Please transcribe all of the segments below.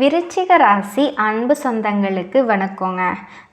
விருச்சிக ராசி அன்பு சொந்தங்களுக்கு வணக்கங்க.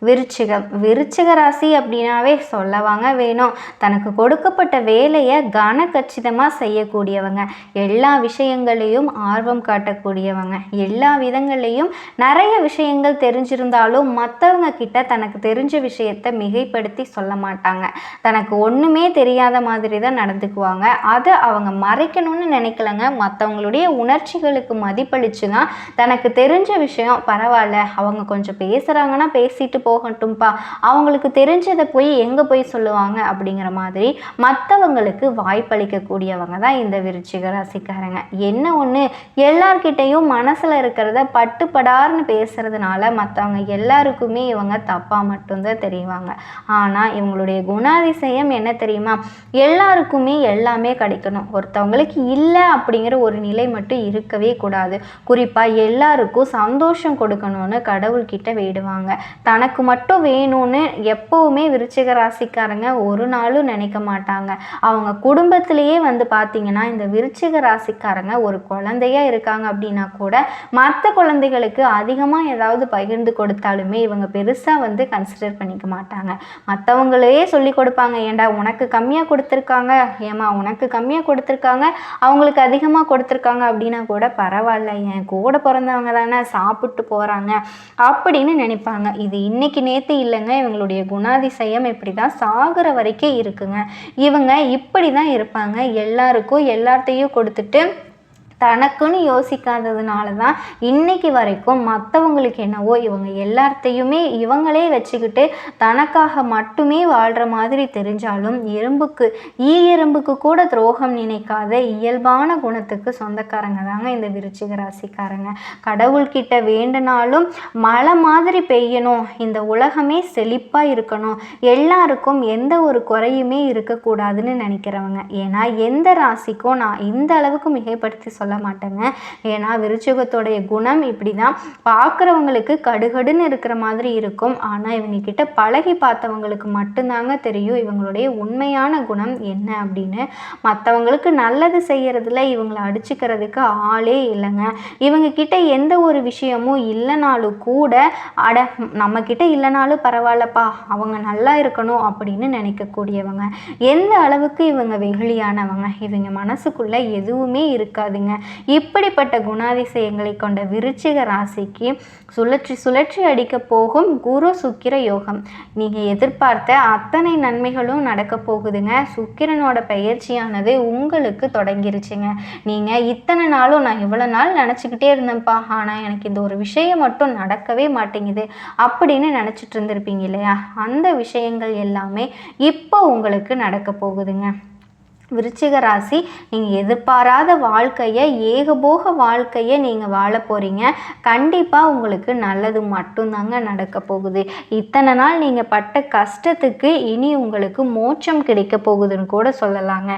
விருச்சிகம் விருச்சிக ராசி அப்படின்னாவே சொல்லவாங்க வேணும். தனக்கு கொடுக்கப்பட்ட வேலையை கனகச்சிதமாக செய்யக்கூடியவங்க. எல்லா விஷயங்களையும் ஆர்வம் காட்டக்கூடியவங்க. எல்லா விதங்களையும் நிறைய விஷயங்கள் தெரிஞ்சிருந்தாலும் மற்றவங்க கிட்ட தனக்கு தெரிஞ்ச விஷயத்தை மிகைப்படுத்தி சொல்ல மாட்டாங்க. தனக்கு ஒன்றுமே தெரியாத மாதிரி தான் நடந்துக்குவாங்க. அதை அவங்க மறைக்கணும்னு நினைக்கலங்க. மற்றவங்களுடைய உணர்ச்சிகளுக்கு மதிப்பளித்து தான் தனக்கு தெரிஞ்ச விஷயம் பரவாயில்ல. அவங்க கொஞ்சம் பேசுகிறாங்கன்னா பேசிட்டு போகட்டும்ப்பா அவங்களுக்கு தெரிஞ்சதை போய் எங்கே போய் சொல்லுவாங்க அப்படிங்கிற மாதிரி மற்றவங்களுக்கு வாய்ப்பளிக்கக்கூடியவங்க தான் இந்த விருச்சிக ராசிக்காரங்க. என்ன ஒன்று எல்லார்கிட்டையும் மனசில் இருக்கிறத பட்டுப்படார்னு பேசுறதுனால மற்றவங்க எல்லாருக்குமே இவங்க தப்பாக மட்டும்தான் தெரியுவாங்க ஆனால் இவங்களுடைய குணாதிசயம் என்ன தெரியுமா? எல்லாருக்குமே எல்லாமே கிடைக்கணும். ஒருத்தவங்களுக்கு இல்லை அப்படிங்கிற ஒரு நிலை மட்டும் இருக்கவே கூடாது. குறிப்பாக எல்லாருக்கும் சந்தோஷம் கொடுக்கணும்னு கடவுள்கிட்ட வேடுவாங்க தனக்கு மட்டும் வேணும்னு எப்போவுமே விருச்சிக ராசிக்காரங்க ஒரு நாளும் நினைக்க மாட்டாங்க. அவங்க குடும்பத்திலேயே வந்து பார்த்தீங்கன்னா இந்த விருச்சிக ராசிக்காரங்க ஒரு குழந்தையா இருக்காங்க அப்படின்னா கூட மற்ற குழந்தைகளுக்கு அதிகமாக ஏதாவது பகிர்ந்து கொடுத்தாலுமே இவங்க பெருசாக வந்து கன்சிடர் பண்ணிக்க மாட்டாங்க. மற்றவங்களே சொல்லி கொடுப்பாங்க ஏண்டா உனக்கு கம்மியாக கொடுத்துருக்காங்க? ஏமா உனக்கு கம்மியாக கொடுத்துருக்காங்க? அவங்களுக்கு அதிகமாக கொடுத்துருக்காங்க அப்படின்னா கூட பரவாயில்ல என் கூட பிறந்தவங்க தானே சாப்பிட்டு போகிறாங்க அப்படின்னு நினைப்பாங்க. இது இன்னைக்கு நேற்று இல்லைங்க. இவங்களுடைய குணாதிசயம் இப்படி தான் சாகிற வரைக்கும் இருக்குங்க. இவங்க இப்படி தான் இருப்பாங்க. எல்லாருக்கும் எல்லாத்தையும் கொடுத்துட்டு தனக்குன்னு யோசிக்காததுனால தான் இன்னைக்கு வரைக்கும் மற்றவங்களுக்கு என்னவோ இவங்க எல்லாத்தையுமே இவங்களே வச்சுக்கிட்டு தனக்காக மட்டுமே வாழ்கிற மாதிரி தெரிஞ்சாலும் எறும்புக்கு ஈ எறும்புக்கு கூட துரோகம் நினைக்காத இயல்பான குணத்துக்கு சொந்தக்காரங்க தாங்க இந்த விருச்சிக ராசிக்காரங்க. கடவுள்கிட்ட வேண்டுனாலும் மழை மாதிரி பெய்யணும் இந்த உலகமே செழிப்பாக இருக்கணும் எல்லாருக்கும் எந்த ஒரு குறையுமே இருக்கக்கூடாதுன்னு நினைக்கிறவங்க. ஏன்னா எந்த ராசிக்கும் நான் இந்த அளவுக்கு மிகைப்படுத்தி சொல்ல சொல்ல மாட்டேங்க ஏன்னா விருச்சிகத்தோடைய குணம் இப்படி தான் பார்க்குறவங்களுக்கு கடுகடுன்னு இருக்கிற மாதிரி இருக்கும். ஆனால் இவங்கக்கிட்ட பழகி பார்த்தவங்களுக்கு மட்டும்தாங்க தெரியும் இவங்களுடைய உண்மையான குணம் என்ன அப்படின்னு. மற்றவங்களுக்கு நல்லது செய்கிறதுல இவங்களை அடிச்சுக்கிறதுக்கு ஆளே இல்லைங்க. இவங்கக்கிட்ட எந்த ஒரு விஷயமும் இல்லைனாலும் கூட அட நம்மக்கிட்ட இல்லைனாலும் பரவாயில்லப்பா அவங்க நல்லா இருக்கணும் அப்படின்னு நினைக்கக்கூடியவங்க. எந்த அளவுக்கு இவங்க வெகுளியானவங்க? இவங்க மனசுக்குள்ளே எதுவுமே இருக்காதுங்க. இப்படிப்பட்ட குணாதிசயங்களை கொண்ட விருச்சிக ராசிக்கு சுழற்சி சுழற்சி அடிக்க போகும் குரு சுக்கிர யோகம். நீங்கள் எதிர்பார்த்த அத்தனை நன்மைகளும் நடக்க போகுதுங்க. சுக்கிரனோட பயிற்சியானது உங்களுக்கு தொடங்கிருச்சுங்க. நீங்கள் இத்தனை நாளும் நான் இவ்வளோ நாள் நினச்சிக்கிட்டே இருந்தேன்ப்பா. ஆனால் எனக்கு இந்த ஒரு விஷயம் மட்டும் நடக்கவே மாட்டேங்குது அப்படின்னு நினச்சிட்டு இருந்திருப்பீங்க இல்லையா? அந்த விஷயங்கள் எல்லாமே இப்போ உங்களுக்கு நடக்க போகுதுங்க. விருச்சிக ராசி நீங்கள் எதிர்பாராத வாழ்க்கையை ஏகபோக வாழ்க்கையை நீங்கள் வாழ போகிறீங்க கண்டிப்பாக உங்களுக்கு நல்லது மட்டும்தாங்க நடக்க போகுது. இத்தனை நாள் நீங்கள் பட்ட கஷ்டத்துக்கு இனி உங்களுக்கு மோட்சம் கிடைக்க போகுதுன்னு கூட சொல்லலாங்க.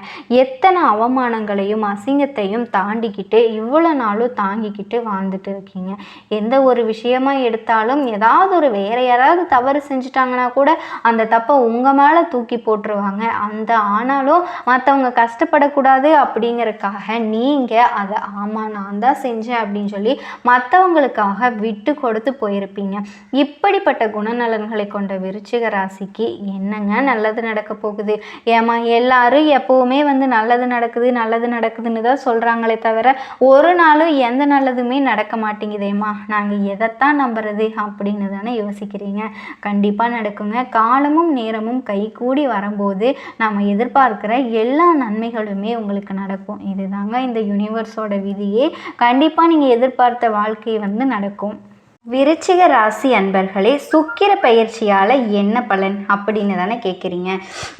எத்தனை அவமானங்களையும் அசிங்கத்தையும் தாண்டிக்கிட்டு இவ்வளோ நாளும் தாங்கிக்கிட்டு வாழ்ந்துட்டு இருக்கீங்க. எந்த ஒரு விஷயமா எடுத்தாலும் ஏதாவது ஒரு வேற யாராவது தவறு செஞ்சுட்டாங்கன்னா கூட அந்த தப்பை உங்கள் மேலே தூக்கி போட்டுருவாங்க. அந்த ஆனாலும் மற்றவங்க அவங்க கஷ்டப்படக்கூடாது அப்படிங்கிறதுக்காக நீங்கள் அதை ஆமாம் நான் தான் செஞ்சேன் அப்படின்னு சொல்லி மற்றவங்களுக்காக விட்டு கொடுத்து போயிருப்பீங்க. இப்படிப்பட்ட குணநலன்களை கொண்ட விருச்சிக ராசிக்கு என்னங்க நல்லது நடக்க போகுது? ஏமா எல்லாரும் எப்போவுமே வந்து நல்லது நடக்குது நல்லது நடக்குதுன்னு தான் சொல்கிறாங்களே தவிர ஒரு நாளும் எந்த நல்லதுமே நடக்க மாட்டேங்குதேம்மா? நாங்கள் எதைத்தான் நம்புறது அப்படின்னு தானே யோசிக்கிறீங்க. கண்டிப்பாக நடக்குங்க. காலமும் நேரமும் கைகூடி வரும்போது நம்ம எதிர்பார்க்குற எல்லா நன்மைகளுமே உங்களுக்கு நடக்கும். இதுதாங்க இந்த யூனிவர்ஸோட விதியே. கண்டிப்பாக நீங்கள் எதிர்பார்த்த வாழ்க்கை வந்து நடக்கும். விருச்சிக ராசி அன்பர்களே சுக்கிர பயிற்சியால் என்ன பலன் அப்படின்னு தானே கேட்குறீங்க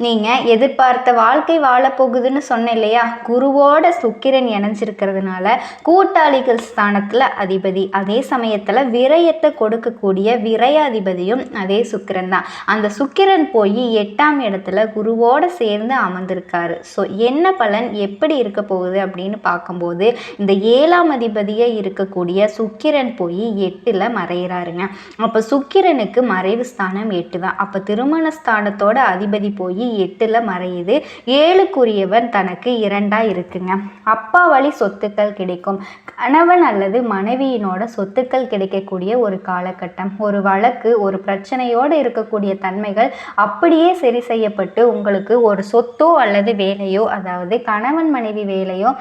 நீங்கள் எதிர்பார்த்த வாழ்க்கை வாழப்போகுதுன்னு சொன்னேன் இல்லையா? குருவோட சுக்கிரன் இணைஞ்சிருக்கிறதுனால கூட்டாளிகள் ஸ்தானத்தில் அதிபதி அதே சமயத்தில் விரயத்தை கொடுக்கக்கூடிய விரயாதிபதியும் அதே சுக்கிரன் தான். அந்த சுக்கிரன் போய் எட்டாம் இடத்துல குருவோட சேர்ந்து அமர்ந்திருக்காரு. ஸோ என்ன பலன் எப்படி இருக்க போகுது அப்படின்னு பார்க்கும்போது இந்த ஏழாம் அதிபதியாக இருக்கக்கூடிய சுக்கிரன் போய் எட்டில் மறைகிறாருங்க அப்போ சுக்கிரனுக்கு மறைவு ஸ்தானம் எட்டு தான் அப்போ திருமண ஸ்தானத்தோட அதிபதி போய் எட்டில் மறையுது. ஏழுக்குரியவன் தனக்கு இரண்டாக இருக்குங்க. அப்பா வழி சொத்துக்கள் கிடைக்கும். கணவன் அல்லது மனைவியினோட சொத்துக்கள் கிடைக்கக்கூடிய ஒரு காலகட்டம். ஒரு வழக்கு ஒரு பிரச்சனையோடு இருக்கக்கூடிய தன்மைகள் அப்படியே சரி செய்யப்பட்டு உங்களுக்கு ஒரு சொத்தோ அல்லது வேலையோ அதாவது கணவன் மனைவி வேலையோ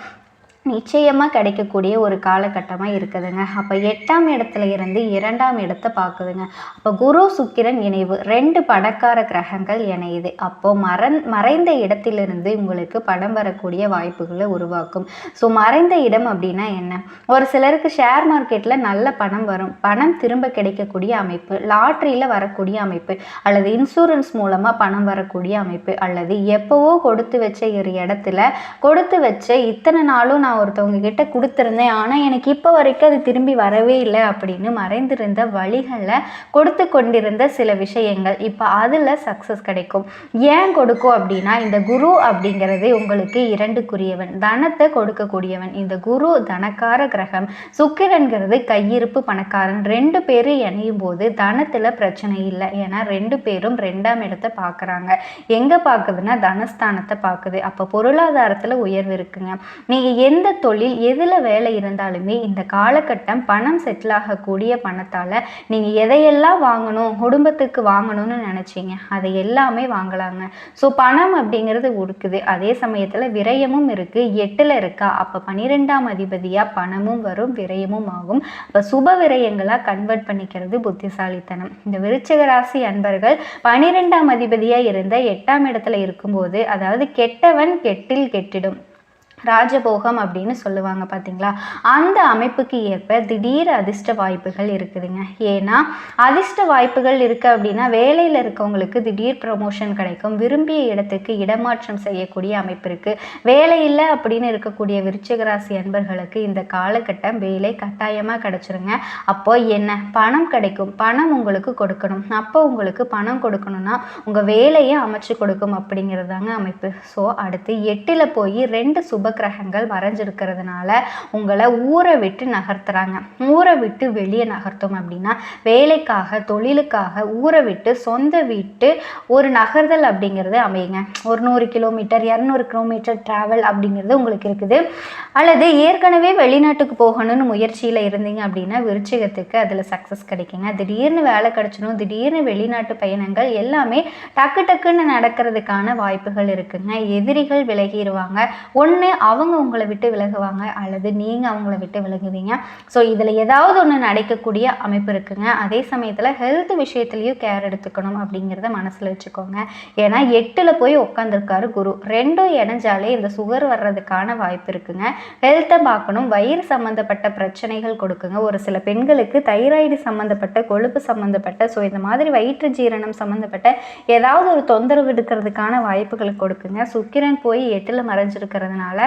நிச்சயமாக கிடைக்கக்கூடிய ஒரு காலகட்டமாக இருக்குதுங்க. அப்போ எட்டாம் இடத்துல இருந்து இரண்டாம் இடத்தை பார்க்குதுங்க. அப்போ குரு சுக்கிரன் இணைவு ரெண்டு படக்கார கிரகங்கள் இணையுது. அப்போ மறந் மறைந்த இடத்திலிருந்து உங்களுக்கு படம் வரக்கூடிய வாய்ப்புகளை உருவாக்கும். ஸோ மறைந்த இடம் அப்படின்னா என்ன? ஒரு சிலருக்கு ஷேர் மார்க்கெட்டில் நல்ல பணம் வரும். பணம் திரும்ப கிடைக்கக்கூடிய அமைப்பு லாட்ரியில் வரக்கூடிய அமைப்பு அல்லது இன்சூரன்ஸ் மூலமாக பணம் வரக்கூடிய அமைப்பு அல்லது எப்போவோ கொடுத்து வச்ச ஒரு இடத்துல கொடுத்து வச்ச இத்தனை நாளும் நான் ஒருத்தவங்க கிட்ட கொடுத்துருந்தேன். ஆனால் எனக்கு இப்போ வரைக்கும் அது திரும்பி வரவே இல்லை அப்படின்னு மறைந்திருந்த வழிகளில் கொடுத்து கொண்டிருந்த சில விஷயங்கள் இப்போ அதில் சக்ஸஸ் கிடைக்கும். ஏன் கொடுக்கும் அப்படின்னா இந்த குரு அப்படிங்கிறது உங்களுக்கு இரண்டுக்குரியவன். தனத்தை கொடுக்கக்கூடியவன். இந்த குரு தனக்கார கிரகம். சுக்கிரன்கிறது கையிருப்பு பணக்காரன். ரெண்டு பேரும் இணையும் போது தனத்தில் பிரச்சனை இல்லை. ஏன்னா ரெண்டு பேரும் ரெண்டாம் இடத்தை பார்க்குறாங்க எங்கே பார்க்குதுன்னா தனஸ்தானத்தை பார்க்குது அப்போ பொருளாதாரத்தில் உயர்வு இருக்குங்க. நீங்கள் எந்த தொழில் எதில் வேலை இருந்தாலுமே இந்த காலகட்டம் பணம் செட்டில் ஆகக்கூடிய பணத்தால் நீங்கள் எதையெல்லாம் வாங்கணும் குடும்பத்துக்கு வாங்கணும்னு நினச்சிங்க அதை எல்லாமே வாங்கலாங்க. ஸோ பணம் அப்படிங்கிறது உடுக்குது. அதே சமயத்தில் விரயமும் இருக்குது எட்டில் இருக்கா அப்போ பன்னிரெண்டாம் அதிபதியாக பணமும் வரும் விரயமும் ஆகும். அப்போ சுப விரயங்களாக கன்வெர்ட் பண்ணிக்கிறது புத்திசாலித்தனம். இந்த விருச்சிக ராசி அன்பர்கள் பனிரெண்டாம் அதிபதியாக இருந்த எட்டாம் இடத்துல இருக்கும்போது அதாவது கெட்டவன் கெட்டில் கெட்டிடும். ராஜபோகம் அப்படின்னு சொல்லுவாங்க பார்த்தீங்களா அந்த அமைப்புக்கு ஏற்ப திடீர் அதிர்ஷ்ட வாய்ப்புகள் இருக்குதுங்க. ஏன்னா அதிர்ஷ்ட வாய்ப்புகள் இருக்குது அப்படின்னா வேலையில் இருக்கவங்களுக்கு திடீர் ப்ரமோஷன் கிடைக்கும். விரும்பிய இடத்துக்கு இடமாற்றம் செய்யக்கூடிய அமைப்பு இருக்குது வேலையில்லை அப்படின்னு இருக்கக்கூடிய விருச்சிகராசி அன்பர்களுக்கு இந்த காலகட்டம் வேலை கட்டாயமாக கிடச்சிருங்க. அப்போ என்ன? பணம் கிடைக்கும். பணம் உங்களுக்கு கொடுக்கணும். அப்போ உங்களுக்கு பணம் கொடுக்கணும்னா உங்கள் வேலையை அமைச்சு கொடுக்கும் அப்படிங்கிறதாங்க அமைப்பு. ஸோ அடுத்து எட்டில் போய் ரெண்டு சுப கிரகங்கள் மறைஞ்சிருக்கிறதுனால உங்களை ஊரை விட்டு நகர்த்துறாங்க. ஊரை விட்டு வெளியே நகர்த்தோம் அப்படின்னா வேலைக்காக தொழிலுக்காக ஊரை விட்டு சொந்த வீட்டு ஒரு நகர்தல் அப்படிங்கிறது அமையுங்க. ஒரு நூறு கிலோமீட்டர் இரநூறு கிலோமீட்டர் ட்ராவல் அப்படிங்கிறது உங்களுக்கு இருக்குது. அல்லது ஏற்கனவே வெளிநாட்டுக்கு போகணும்னு முயற்சியில் இருந்தீங்க அப்படின்னா விருச்சிகத்துக்கு அதில் சக்ஸஸ் கிடைக்குங்க. திடீர்னு வேலை கிடச்சிடும் திடீர்னு வெளிநாட்டு பயணங்கள் எல்லாமே டக்கு டக்குன்னு நடக்கிறதுக்கான வாய்ப்புகள் இருக்குங்க. எதிரிகள் விலகிடுவாங்க ஒன்று அவங்க உங்களை விட்டு விலகுவாங்க அல்லது நீங்கள் அவங்கள விட்டு விலகுவீங்க. ஸோ இதில் ஏதாவது ஒன்று நடக்கக்கூடிய அமைப்பு இருக்குங்க. அதே சமயத்தில் ஹெல்த் விஷயத்துலையும் கேர் எடுத்துக்கணும் அப்படிங்கிறத மனசில் வச்சுக்கோங்க. ஏன்னா எட்டில் போய் உட்காந்துருக்காரு குரு. ரெண்டும் இணைஞ்சாலே இந்த சுகர் வர்றதுக்கான வாய்ப்பு இருக்குங்க. ஹெல்த்தை பார்க்கணும். வயிறு சம்மந்தப்பட்ட பிரச்சனைகள் கொடுக்குங்க. ஒரு சில பெண்களுக்கு தைராய்டு சம்மந்தப்பட்ட கொழுப்பு சம்மந்தப்பட்ட ஸோ இந்த மாதிரி வயிற்று ஜீரணம் சம்மந்தப்பட்ட ஏதாவது ஒரு தொந்தரவு எடுக்கிறதுக்கான வாய்ப்புகள் கொடுக்குங்க. சுக்கிரன் போய் எட்டில் மறைஞ்சிருக்கிறதுனால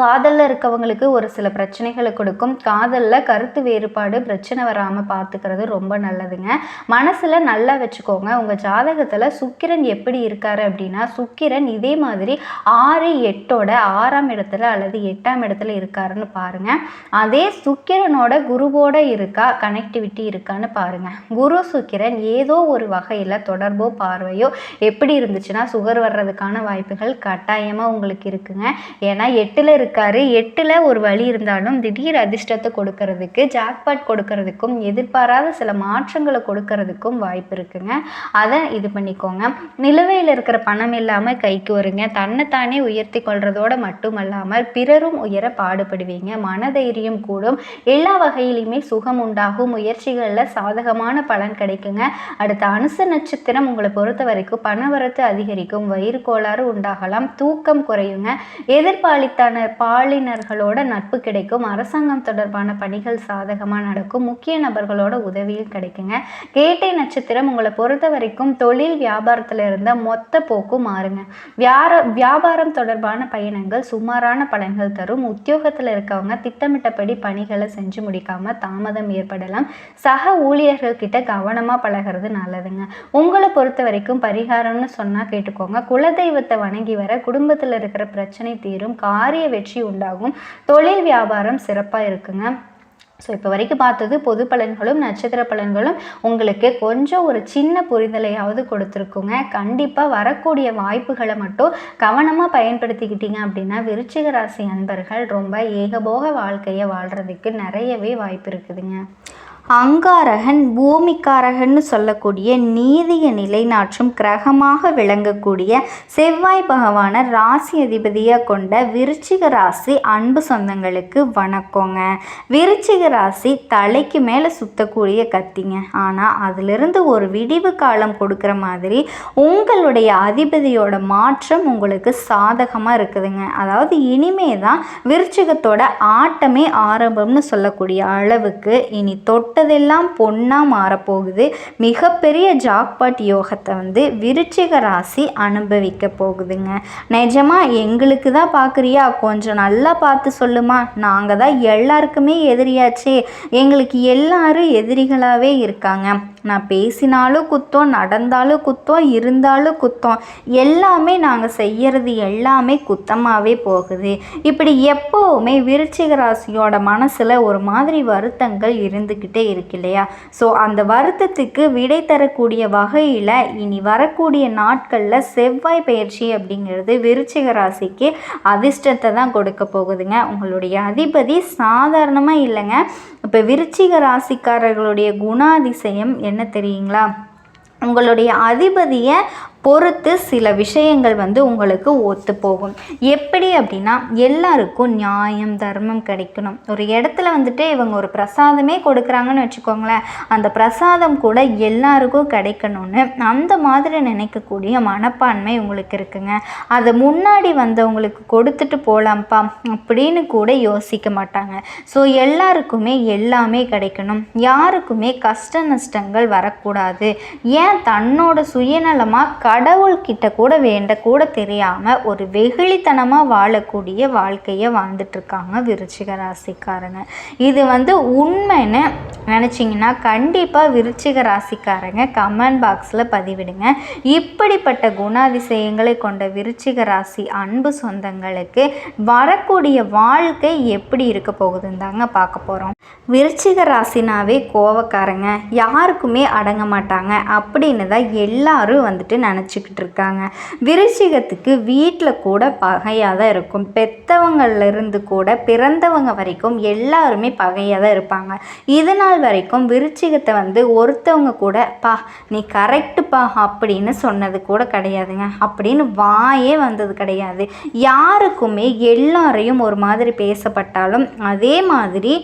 காதலில் இருக்கவங்களுக்கு ஒரு சில பிரச்சனைகளை கொடுக்கும். காதலில் கருத்து வேறுபாடு பிரச்சனை வராமல் பார்த்துக்கிறது ரொம்ப நல்லதுங்க. மனசில் நல்லா வச்சுக்கோங்க. உங்கள் ஜாதகத்தில் சுக்கிரன் எப்படி இருக்கார் அப்படின்னா சுக்கிரன் இதே மாதிரி ஆறு எட்டோட ஆறாம் இடத்துல அல்லது எட்டாம் இடத்துல இருக்காருன்னு பாருங்கள் அதே சுக்கிரனோட குருவோட இருக்கா கனெக்டிவிட்டி இருக்கான்னு பாருங்கள் குரு சுக்கிரன் ஏதோ ஒரு வகையில் தொடர்போ பார்வையோ எப்படி இருந்துச்சுன்னா சுகர் வர்றதுக்கான வாய்ப்புகள் கட்டாயமாக உங்களுக்கு இருக்குங்க. ஏன்னா எட்டில் இருக்காரு. எட்டில் ஒரு வழி இருந்தாலும் திடீர் அதிர்ஷ்டத்தை கொடுக்கறதுக்கு ஜாக்பாட் கொடுக்கறதுக்கும் எதிர்பாராத சில மாற்றங்களை கொடுக்கறதுக்கும் வாய்ப்பு இருக்குங்க. அதை இது பண்ணிக்கோங்க. நிலுவையில் இருக்கிற பணம் இல்லாமல் கைக்கு வருங்க. தன்னைத்தானே உயர்த்தி கொள்றதோட மட்டுமல்லாமல் பிறரும் உயர பாடுபடுவீங்க. மனதைரியம் கூடும். எல்லா வகையிலுமே சுகம் உண்டாகும். முயற்சிகளில் சாதகமான பலன் கிடைக்குங்க. அடுத்த அனுச நட்சத்திரம் உங்களை பொறுத்த வரைக்கும் பணவரத்து அதிகரிக்கும். வயிறு கோளாறு உண்டாகலாம். தூக்கம் குறையுங்க. எதிர்பாலித்தான பாலினர்களோட நட்பு கிடைக்கும். அரசாங்கம் தொடர்பான பணிகள் சாதகமாக நடக்கும். முக்கிய நபர்களோட உதவியும் கிடைக்குங்க. கேட்டை நட்சத்திரம் உங்களை பொறுத்த வரைக்கும் தொழில் வியாபாரத்தில் இருந்த மொத்த போக்கும் மாறுங்க. வியார வியாபாரம் தொடர்பான பயணங்கள் சுமாரான பலன்கள் தரும். உத்தியோகத்தில் இருக்கவங்க திட்டமிட்டபடி பணிகளை செஞ்சு முடிக்காம தாமதம் ஏற்படலாம். சக ஊழியர்கள் கிட்ட கவனமாக பழகிறது நல்லதுங்க. உங்களை பொறுத்த வரைக்கும் பரிகாரம்னு சொன்னால் கேட்டுக்கோங்க. குலதெய்வத்தை வணங்கி வர குடும்பத்தில் இருக்கிற பிரச்சனை தீரும். காரிய வெற்றி உண்டாகும். தொழில் வியாபாரம் சிறப்பாக இருக்குங்க. ஸோ இப்போ வரைக்கும் பார்த்தது பொது பலன்களும் நட்சத்திர பலன்களும் உங்களுக்கு கொஞ்சம் ஒரு சின்ன புரிதலையாவது கொடுத்துருக்குங்க. கண்டிப்பாக வரக்கூடிய வாய்ப்புகளை மட்டும் கவனமாக பயன்படுத்திக்கிட்டீங்க அப்படின்னா விருச்சிக ராசி அன்பர்கள் ரொம்ப ஏகபோக வாழ்க்கையை வாழ்கிறதுக்கு நிறையவே வாய்ப்பு இருக்குதுங்க. அங்காரகன் பூமிக்காரகன்னு சொல்லக்கூடிய நீதியை நிலைநாற்றும் கிரகமாக விளங்கக்கூடிய செவ்வாய் பகவானை ராசி அதிபதியாக கொண்ட விருச்சிக ராசி அன்பு சொந்தங்களுக்கு வணக்கங்க. விருச்சிக ராசி தலைக்கு மேலே சுத்தக்கூடிய கத்திங்க. ஆனால் அதிலிருந்து ஒரு விடிவு காலம் கொடுக்குற மாதிரி உங்களுடைய அதிபதியோட மாற்றம் உங்களுக்கு சாதகமாக இருக்குதுங்க. அதாவது இனிமே தான் விருச்சிகத்தோட ஆட்டமே ஆரம்பம்னு சொல்லக்கூடிய அளவுக்கு இனி தொட்டு தொட்டதெல்லாம் பொண்ணாக மாறப்போகுது. மிகப்பெரிய ஜாக்பாட் யோகத்தை வந்து விருச்சிக ராசி அனுபவிக்க போகுதுங்க. நிஜமாக எங்களுக்கு தான் பார்க்குறியா கொஞ்சம் நல்லா பார்த்து சொல்லுமா? நாங்கள் தான் எல்லாருக்குமே எதிரியாச்சே. எங்களுக்கு எல்லாரும் எதிரிகளாகவே இருக்காங்க. நான் பேசினாலும் குத்தம் நடந்தாலும் குத்தம் இருந்தாலும் குத்தம். எல்லாமே நாங்கள் செய்கிறது எல்லாமே குத்தமாகவே போகுது. இப்படி எப்போவுமே விருச்சிக ராசியோட மனசில் ஒரு மாதிரி வருத்தங்கள் இருந்துக்கிட்டே இருக்கு இல்லையா? ஸோ அந்த வருத்தத்துக்கு விடை தரக்கூடிய வகையில் இனி வரக்கூடிய நாட்களில் செவ்வாய் பயிற்சி அப்படிங்கிறது விருச்சிக ராசிக்கு அதிர்ஷ்டத்தை தான் கொடுக்க போகுதுங்க. உங்களுடைய அதிபதி சாதாரணமாக இல்லைங்க. இப்போ விருச்சிக ராசிக்காரர்களுடைய குணாதிசயம் என்ன தெரியுங்களா? உங்களுடைய அதிபதியை பொறுத்து சில விஷயங்கள் வந்து உங்களுக்கு ஒத்து போகும். எப்படி அப்படின்னா எல்லாருக்கும் நியாயம் தர்மம் கிடைக்கணும். ஒரு இடத்துல வந்துட்டு இவங்க ஒரு பிரசாதமே கொடுக்குறாங்கன்னு வச்சுக்கோங்களேன் அந்த பிரசாதம் கூட எல்லாருக்கும் கிடைக்கணும்னு அந்த மாதிரி நினைக்கக்கூடிய மனப்பான்மை உங்களுக்கு இருக்குங்க. அதை முன்னாடி வந்தவங்களுக்கு கொடுத்துட்டு போகலாம்ப்பா அப்படின்னு கூட யோசிக்க மாட்டாங்க. ஸோ எல்லாருக்குமே எல்லாமே கிடைக்கணும். யாருக்குமே கஷ்ட நஷ்டங்கள் வரக்கூடாது. ஏன் தன்னோட சுயநலமாக கடவுள்கிட்ட கூட வேண்ட கூட தெரியாமல் ஒரு வெகுளித்தனமாக வாழக்கூடிய வாழ்க்கையை வாழ்ந்துட்டுருக்காங்க விருச்சிக ராசிக்காரங்க. இது வந்து உண்மைன்னு நினச்சிங்கன்னா கண்டிப்பாக விருச்சிக ராசிக்காரங்க கமெண்ட் பாக்ஸில் பதிவிடுங்க. இப்படிப்பட்ட குணாதிசயங்களை கொண்ட விருச்சிக ராசி அன்பு சொந்தங்களுக்கு வரக்கூடிய வாழ்க்கை எப்படி இருக்க போகுதுன்னு தாங்க பார்க்க போகிறோம் விருச்சிக ராசினாவே கோவக்காரங்க. யாருக்குமே அடங்க மாட்டாங்க. அப்படின்னு தான் எல்லாரும் வந்துட்டு நினச்சிக்கிட்டு இருக்காங்க விருச்சிகத்துக்கு வீட்டில் கூட பகையாக தான் இருக்கும். பெத்தவங்கள்லேருந்து கூட பிறந்தவங்க வரைக்கும் எல்லாருமே பகையாக தான் இருப்பாங்க. இது நாள் வரைக்கும் விருச்சிகத்தை வந்து ஒருத்தவங்க கூட பா நீ கரெக்டுப்பா அப்படின்னு சொன்னது கூட கிடையாதுங்க. அப்படின்னு வாயே வந்தது கிடையாது. யாருக்குமே எல்லாரையும் ஒரு மாதிரி பேசப்பட்டாலும் அதே மாதிரி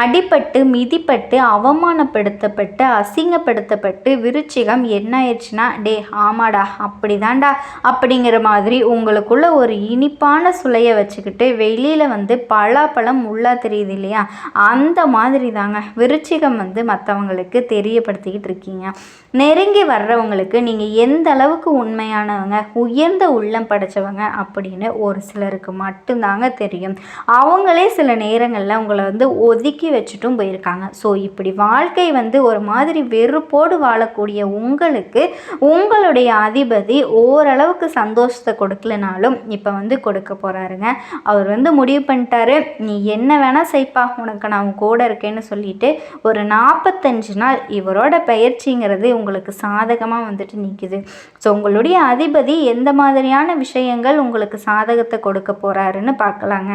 அடிபட்டு மிதிப்பட்டு அவமானப்படுத்தப்பட்டு அசிங்கப்படுத்தப்பட்டு விருச்சிகம் என்ன ஆயிடுச்சுன்னா டே ஆமாடா அப்படி தான்டா அப்படிங்கிற மாதிரி உங்களுக்குள்ள ஒரு இனிப்பான சுளையை வச்சுக்கிட்டு வெளியில் வந்து பலாப்பழம் உள்ளா தெரியுது இல்லையா? அந்த மாதிரி தாங்க விருச்சிகம் வந்து மற்றவங்களுக்கு தெரியப்படுத்திக்கிட்டு இருக்கீங்க. நெருங்கி வர்றவங்களுக்கு நீங்கள் எந்த அளவுக்கு உண்மையானவங்க உயர்ந்த உள்ளம் படைச்சவங்க அப்படின்னு ஒரு சிலருக்கு மட்டும்தாங்க தெரியும். அவங்களே சில நேரங்களில் உங்களை வந்து ஒதுக்கி வச்சுட்டும் போயிருக்காங்க. ஸோ இப்படி வாழ்க்கை வந்து ஒரு மாதிரி வெறுப்போடு வாழக்கூடிய உங்களுக்கு உங்களுடைய அதிபதி ஓரளவுக்கு சந்தோஷத்தை கொடுக்கலனாலும் இப்போ வந்து கொடுக்க போகிறாருங்க அவர் வந்து முடிவு பண்ணிட்டாரு. நீ என்ன வேணால் செய்ப்பா உனக்கு நான் கூட இருக்கேன்னு சொல்லிட்டு ஒரு நாற்பத்தஞ்சு நாள் இவரோட பயிற்சிங்கிறது உங்களுக்கு சாதகமாக வந்துட்டு நிற்கிது ஸோ உங்களுடைய அதிபதி எந்த மாதிரியான விஷயங்கள் உங்களுக்கு சாதகத்தை கொடுக்க போகிறாருன்னு பார்க்கலாங்க.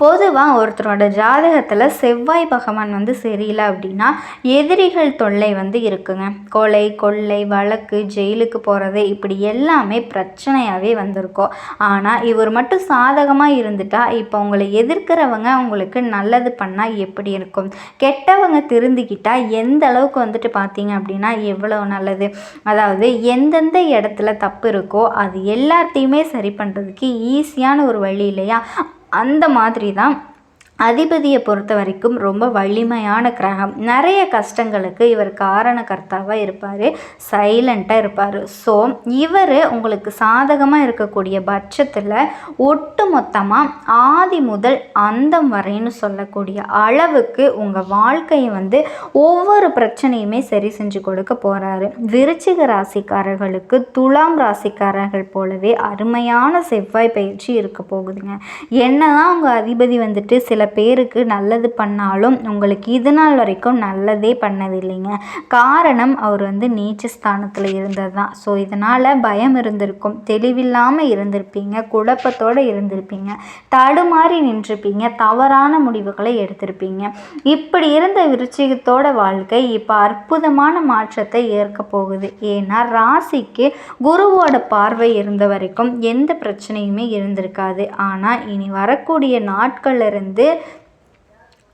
பொதுவாக ஒருத்தரோட ஜாதகத்தில் செவ்வாய் பகவான் வந்து சரியில்லை அப்படின்னா எதிரிகள் தொல்லை வந்து இருக்குங்க. கொலை கொள்ளை வழக்கு ஜெயிலுக்கு போகிறது இப்படி எல்லாமே பிரச்சனையாகவே வந்திருக்கும். ஆனால் இவர் மட்டும் சாதகமாக இருந்துட்டா இப்போ உங்களை எதிர்க்கிறவங்க உங்களுக்கு நல்லது பண்ணால் எப்படி இருக்கும்? கெட்டவங்க திருந்திக்கிட்டால் எந்த அளவுக்கு வந்துட்டு பார்த்தீங்க அப்படின்னா எவ்வளோ நல்லது? அதாவது எந்தெந்த இடத்துல தப்பு இருக்கோ அது எல்லாத்தையுமே சரி பண்ணுறதுக்கு ஈஸியான ஒரு வழி இல்லையா? அந்த மாதிரி தான் அதிபதியை பொறுத்த வரைக்கும் ரொம்ப வலிமையான கிரகம். நிறைய கஷ்டங்களுக்கு இவர் காரணக்கர்த்தாவாக இருப்பார் சைலண்ட்டாக இருப்பார். ஸோ இவர் உங்களுக்கு சாதகமாக இருக்கக்கூடிய பட்சத்தில் ஒட்டு மொத்தமாக ஆதி முதல் அந்தம் வரைன்னு சொல்லக்கூடிய அளவுக்கு உங்கள் வாழ்க்கையை வந்து ஒவ்வொரு பிரச்சனையுமே சரி செஞ்சு கொடுக்க போகிறாரு விருச்சிக ராசிக்காரர்களுக்கு துலாம் ராசிக்காரர்கள் போலவே அருமையான செவ்வாய் பயிற்சி இருக்க போகுதுங்க. என்னதான் உங்கள் அதிபதி வந்துட்டு சில பேருக்கு நல்லது பண்ணாலும் உங்களுக்கு இது நாள் வரைக்கும் நல்லதே பண்ணதில்லைங்க காரணம் அவர் வந்து நீச்ச ஸ்தானத்தில் இருந்தது தான். ஸோ இதனால் பயம் இருந்திருக்கும். தெளிவில்லாமல் இருந்திருப்பீங்க. குழப்பத்தோடு இருந்திருப்பீங்க. தடுமாறி நின்றுப்பீங்க தவறான முடிவுகளை எடுத்திருப்பீங்க. இப்படி இருந்த விருச்சிகத்தோட வாழ்க்கை இப்போ அற்புதமான மாற்றத்தை ஏற்க போகுது. ஏன்னா ராசிக்கு குருவோட பார்வை இருந்த வரைக்கும் எந்த பிரச்சனையுமே இருந்திருக்காது. ஆனால் இனி வரக்கூடிய நாட்கள்ல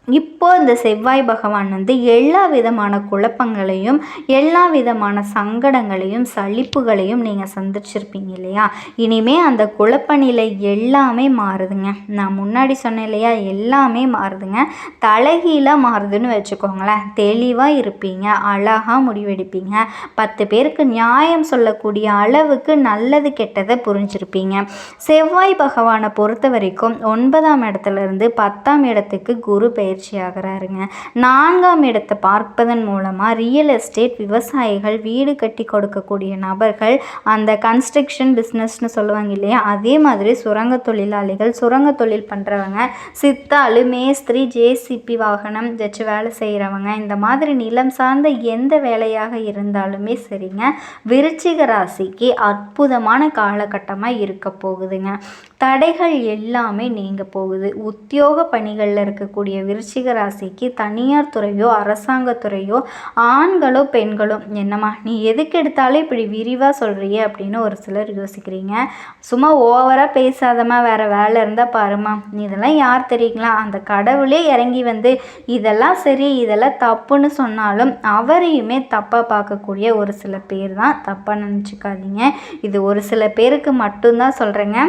இப்போது இப்போ இந்த செவ்வாய் பகவான் வந்து எல்லா விதமான குழப்பங்களையும் எல்லா விதமான சங்கடங்களையும் சலிப்புகளையும் நீங்கள் சந்திச்சிருப்பீங்க இல்லையா? இனிமே அந்த குழப்ப நிலை எல்லாமே மாறுதுங்க. நான் முன்னாடி சொன்னேன் இல்லையா? எல்லாமே மாறுதுங்க. தலைகீழாக மாறுதுன்னு வச்சுக்கோங்களேன். தெளிவாக இருப்பீங்க. அழகாக முடிவெடுப்பீங்க. பத்து பேருக்கு நியாயம் சொல்லக்கூடிய அளவுக்கு நல்லது கெட்டதை புரிஞ்சிருப்பீங்க. செவ்வாய் பகவானை பொறுத்த வரைக்கும் ஒன்பதாம் இடத்துல இருந்து பத்தாம் இடத்துக்கு குரு பெயர் முயற்சி ஆகிறாருங்க நான்காம் இடத்தை பார்ப்பதன் மூலமாக ரியல் எஸ்டேட் விவசாயிகள் வீடு கட்டி கொடுக்கக்கூடிய நபர்கள் அந்த கன்ஸ்ட்ரக்ஷன் பிஸ்னஸ்னு சொல்லுவாங்க இல்லையா? அதே மாதிரி சுரங்க தொழிலாளிகள் சுரங்க தொழில் பண்ணுறவங்க சித்தாளு மேஸ்திரி ஜேசிபி வாகனம் வச்சு வேலை செய்கிறவங்க இந்த மாதிரி நிலம் சார்ந்த எந்த வேலையாக இருந்தாலுமே சரிங்க விருச்சிக ராசிக்கு அற்புதமான காலகட்டமாக இருக்க போகுதுங்க. தடைகள் எல்லாமே நீங்க போகுது. உத்தியோக பணிகளில் இருக்கக்கூடிய விருச்சிக ராசிக்கு தனியார் துறையோ அரசாங்கத்துறையோ ஆண்களோ பெண்களோ என்னம்மா நீ எதுக்கு எடுத்தாலும் இப்படி விரிவாக சொல்கிறிய அப்படின்னு ஒரு சிலர் யோசிக்கிறீங்க. சும்மா ஓவராக பேசாதம்மா வேற வேலை இருந்தால் பாருமா இதெல்லாம் யார் தெரியுங்களா? அந்த கடவுளே இறங்கி வந்து இதெல்லாம் சரி இதெல்லாம் தப்புன்னு சொன்னாலும் அவரையுமே தப்பாக பார்க்கக்கூடிய ஒரு சில பேர் தான் தப்பாக நினச்சிக்காதீங்க. இது ஒரு சில பேருக்கு மட்டும்தான் சொல்கிறேங்க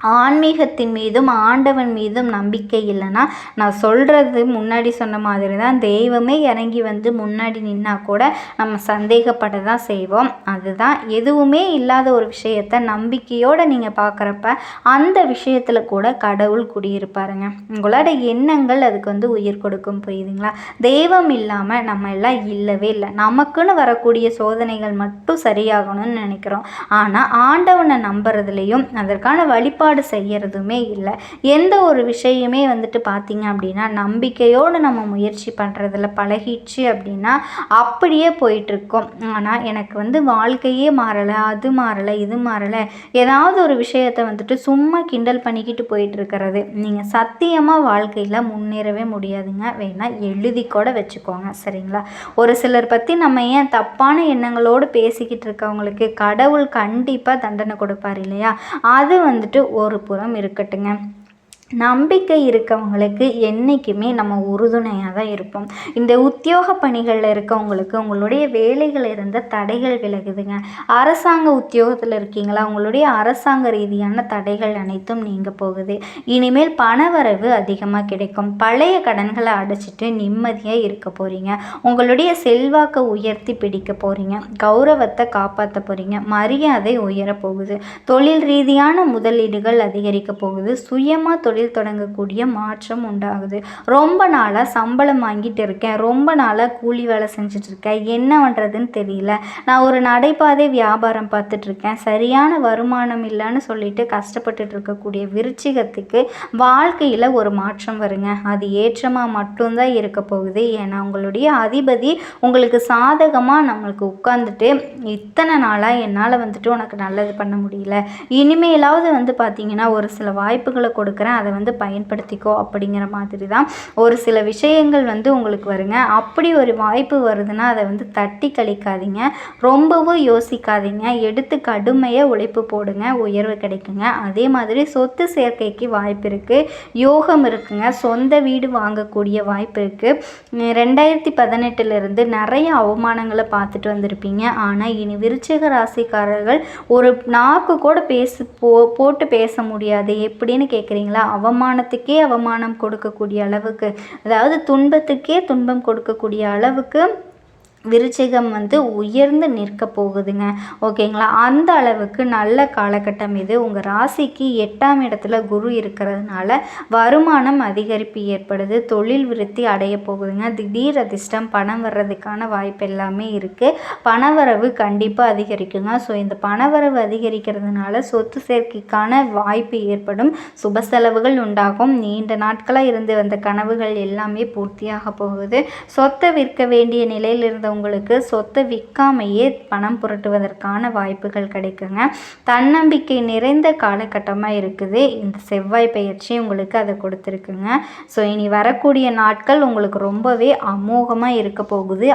ஆன்மீகத்தின் மீதும் ஆண்டவன் மீதும் நம்பிக்கை இல்லைன்னா நான் சொல்கிறது முன்னாடி சொன்ன மாதிரி தான் தெய்வமே இறங்கி வந்து முன்னாடி நின்னா கூட நம்ம சந்தேகப்பட தான் செய்வோம். அதுதான் எதுவுமே இல்லாத ஒரு விஷயத்த நம்பிக்கையோடு நீங்கள் பார்க்குறப்ப அந்த விஷயத்தில் கூட கடவுள் குடியிருப்பாருங்க. உங்களோட எண்ணங்கள் அதுக்கு வந்து உயிர் கொடுக்கும் புரியுதுங்களா? தெய்வம் இல்லாமல் நம்ம எல்லாம் இல்லவே இல்லை. நமக்குன்னு வரக்கூடிய சோதனைகள் மட்டும் சரியாகணும்னு நினைக்கிறோம். ஆனால் ஆண்டவனை நம்புறதுலேயும் அதற்கான வழிபாடு ஏற்பாடு செய்கிறதுமே இல்லை. எந்த ஒரு விஷயமே வந்துட்டு பார்த்திங்க அப்படின்னா நம்பிக்கையோடு நம்ம முயற்சி பண்ணுறதுல பழகிடுச்சு அப்படின்னா அப்படியே போயிட்டுருக்கோம். ஆனால் எனக்கு வந்து வாழ்க்கையே மாறலை அது மாறலை இது மாறலை ஏதாவது ஒரு விஷயத்தை வந்துட்டு சும்மா கிண்டல் பண்ணிக்கிட்டு போயிட்டுருக்கிறது. நீங்கள் சத்தியமாக வாழ்க்கையில் முன்னேறவே முடியாதுங்க. வேணால் எழுதி கூட வச்சுக்கோங்க சரிங்களா? ஒரு சிலர் பற்றி நம்ம ஏன் தப்பான எண்ணங்களோடு பேசிக்கிட்டு இருக்கவங்களுக்கு கடவுள் கண்டிப்பாக தண்டனை கொடுப்பார் இல்லையா? அது வந்துட்டு ஒரு புறம் இருக்கட்டுங்க. நம்பிக்கை இருக்கவங்களுக்கு என்றைக்குமே நம்ம உறுதுணையாக தான் இருப்போம். இந்த உத்தியோக பணிகளில் இருக்கவங்களுக்கு உங்களுடைய வேலைகள் இருந்த தடைகள் விலகுதுங்க. அரசாங்க உத்தியோகத்தில் இருக்கீங்களா? உங்களுடைய அரசாங்க ரீதியான தடைகள் அனைத்தும் நீங்கள் போகுது. இனிமேல் பணவரவு அதிகமாக கிடைக்கும். பழைய கடன்களை அடைச்சிட்டு நிம்மதியாக இருக்க போகிறீங்க உங்களுடைய செல்வாக்கை உயர்த்தி பிடிக்க போகிறீங்க கௌரவத்தை காப்பாற்ற போகிறீங்க மரியாதை உயர போகுது. தொழில் ரீதியான முதலீடுகள் அதிகரிக்க போகுது. சுயமாக தொழில் தொழில் தொடங்கக்கூடிய மாற்றம் உண்டாகுது. ரொம்ப நாளாக சம்பளம் வாங்கிட்டு இருக்கேன். ரொம்ப நாளாக கூலி வேலை செஞ்சிட்ருக்கேன் என்ன பண்ணுறதுன்னு தெரியல. நான் ஒரு நடைபாதை வியாபாரம் பார்த்துட்ருக்கேன் சரியான வருமானம் இல்லைன்னு சொல்லிட்டு கஷ்டப்பட்டுட்டு இருக்கக்கூடிய விருச்சிகத்துக்கு வாழ்க்கையில் ஒரு மாற்றம் வருங்க. அது ஏற்றமாக மட்டும்தான் இருக்க போகுது. ஏன்னா உங்களுடைய அதிபதி உங்களுக்கு சாதகமாக நம்மளுக்கு உட்காந்துட்டு இத்தனை நாளாக என்னால் வந்துட்டு உனக்கு நல்லது பண்ண முடியல. இனிமேலாவது வந்து பார்த்தீங்கன்னா ஒரு சில வாய்ப்புகளை கொடுக்குறேன். அதை அதை வந்து பயன்படுத்திக்கோ அப்படிங்கிற மாதிரி தான் ஒரு சில விஷயங்கள் வந்து உங்களுக்கு வருங்க. அப்படி ஒரு வாய்ப்பு வருதுன்னா அதை வந்து தட்டி கழிக்காதீங்க. ரொம்பவும் யோசிக்காதீங்க. எடுத்து கடுமையாக உழைப்பு போடுங்க. உயர்வு கிடைக்குங்க. அதே மாதிரி சொத்து சேர்க்கைக்கு வாய்ப்பு இருக்குது யோகம் இருக்குங்க. சொந்த வீடு வாங்கக்கூடிய வாய்ப்பு இருக்குது ரெண்டாயிரத்தி பதினெட்டுலேருந்து நிறைய அவமானங்களை பார்த்துட்டு வந்திருப்பீங்க. ஆனால் இனி விருச்சிக ராசிக்காரர்கள் ஒரு நாக்கு கூட பேசு போ போட்டு பேச முடியாது. எப்படின்னு கேட்குறீங்களா அவமானத்துக்கே அவமானம் கொடுக்கக்கூடிய அளவுக்கு அதாவது துன்பத்துக்கே துன்பம் கொடுக்கக்கூடிய அளவுக்கு விருச்சிகம் வந்து உயர்ந்து நிற்க போகுதுங்க. ஓகேங்களா? அந்த அளவுக்கு நல்ல காலகட்டம் இது. உங்கள் ராசிக்கு எட்டாம் இடத்துல குரு இருக்கிறதுனால வருமானம் அதிகரிப்பு ஏற்படுது. தொழில் விருத்தி அடைய போகுதுங்க. திடீர் அதிர்ஷ்டம் பணம் வர்றதுக்கான வாய்ப்பு எல்லாமே இருக்குது பணவரவு கண்டிப்பாக அதிகரிக்குங்க. ஸோ இந்த பணவரவு அதிகரிக்கிறதுனால சொத்து சேர்க்கைக்கான வாய்ப்பு ஏற்படும். சுப செலவுகள் உண்டாகும். நீண்ட நாட்களாக இருந்து வந்த கனவுகள் எல்லாமே பூர்த்தியாக போகுது. சொத்தை விற்க வேண்டிய நிலையில் உங்களுக்கு சொத்தை விற்காமையே பணம் புரட்டுவதற்கான வாய்ப்புகள் கிடைக்குங்க. தன்னம்பிக்கை நிறைந்த காலகட்டமாக இருக்குது. இந்த செவ்வாய் பயிற்சி உங்களுக்கு அதை கொடுத்துருக்குங்க. ஸோ இனி வரக்கூடிய நாட்கள் உங்களுக்கு ரொம்பவே அமோகமாக இருக்க போகுது.